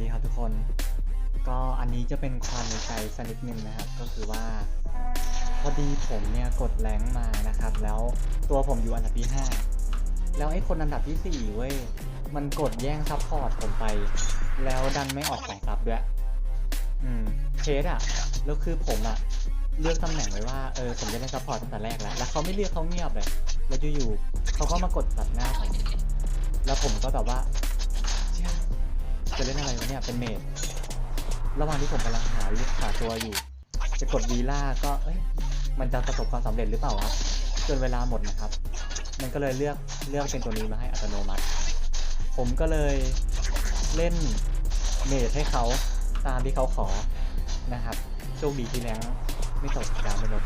ดีครับทุกคน ก็อันนี้จะเป็นความในใจสักนิดนึงนะครับ ก็คือว่า พอดีผมเนี่ยกดแรงมานะครับ แล้วตัวผมอยู่อันดับที่ 5 แล้วไอ้คนอันดับที่ 4 เว้ย มันกดแย่งซัพพอร์ตผมไป แล้วดันไม่ออกสองซับด้วย อืมเคสอะแล้วคือผมอะเลือกตำแหน่งไว้ว่า เออ ผมจะเล่นซัพพอร์ตตั้งแต่แรกแล้ว แล้วเขาไม่เลือกเขาเงียบเลย แล้วอยู่ๆเขาก็มากดตัดหน้าผม แล้วผมก็แบบว่า จะเล่นอะไรวะเนี่ย เป็นเมดระหว่างที่ผมกำลังหาหาตัวอยู่ จะกดวีล่าก็เอ้ยมันจะประสบความสำเร็จหรือเปล่าวะจนเวลาหมดนะครับ มันก็เลยเลือกเลือกเป็นตัวนี้มาให้อัตโนมัติ ผมก็เลยเล่นเมดให้เขาตามที่เขาขอนะครับ โชคดีที่แรงไม่ตกดาวไม่ลด